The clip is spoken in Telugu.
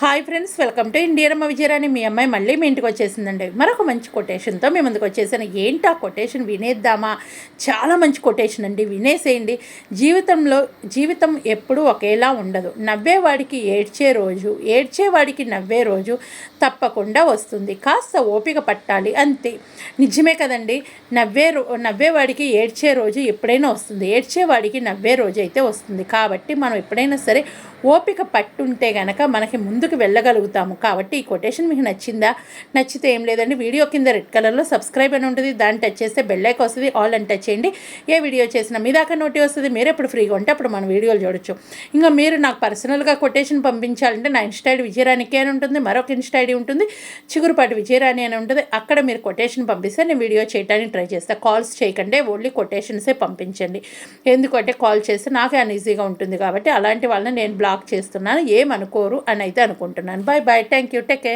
Hi friends welcome to Indian Vijayarani మీ అమ్మాయి మళ్ళీ మీ ఇంటికి వచ్చేసిందండి. మరొక మంచి కొటేషన్తో మీ ముందుకు వచ్చేసాను. ఏంటి ఆ కొటేషన్ వినేద్దామా? చాలా మంచి కొటేషన్ అండి. వినేసేయండి. జీవితంలో జీవితం ఎప్పుడూ ఒకేలా ఉండదు. నవ్వేవాడికి ఏడ్చే రోజు ఏడ్చేవాడికి నవ్వే రోజు తప్పకుండా వస్తుంది. కాస్త ఓపిక పట్టాలి అంతే. నిజమే కదండి. నవ్వే రో నవ్వేవాడికి ఏడ్చే రోజు ఎప్పుడైనా వస్తుంది. ఏడ్చేవాడికి నవ్వే రోజు అయితే వస్తుంది. కాబట్టి మనం ఎప్పుడైనా సరే ఓపిక పట్టుంటే గనక మనకి ముందు ముందుకు వెళ్ళగలుగుతాము. కాబట్టి ఈ కొటేషన్ మీకు నచ్చిందా? నచ్చితే ఏం లేదండి. వీడియో కింద రెడ్ కలర్లో సబ్స్క్రైబ్ అని ఉంటుంది. దాన్ని టచ్ చేస్తే బెల్లైక్ వస్తుంది. ఆల్ అని టచ్ చేయండి. ఏ వీడియో చేసినా మీ దాకా నోటి వస్తుంది. మీరు ఎప్పుడు ఫ్రీగా ఉంటే అప్పుడు మన వీడియోలు చూడొచ్చు. ఇంకా మీరు నాకు పర్సనల్గా కొటేషన్ పంపించాలంటే నా ఇన్స్టా ఐడి విజయరాణికి అని ఉంటుంది. మరొక ఇన్స్టా ఐడి ఉంటుంది. చిగురుపాటి విజయరాణి అని ఉంటుంది. అక్కడ మీరు కొటేషన్ పంపిస్తే నేను వీడియో చేయడానికి ట్రై చేస్తాను కాల్స్ చేయకండి. ఓన్లీ కొటేషన్సే పంపించండి. ఎందుకంటే కాల్ చేస్తే నాకే అన్ఈజీగా ఉంటుంది కాబట్టి అలాంటి వాళ్ళని నేను బ్లాక్ చేస్తున్నాను. ఏమనుకోరు అని అయితే అనుకుంటున్నాను. Bye bye thank you take care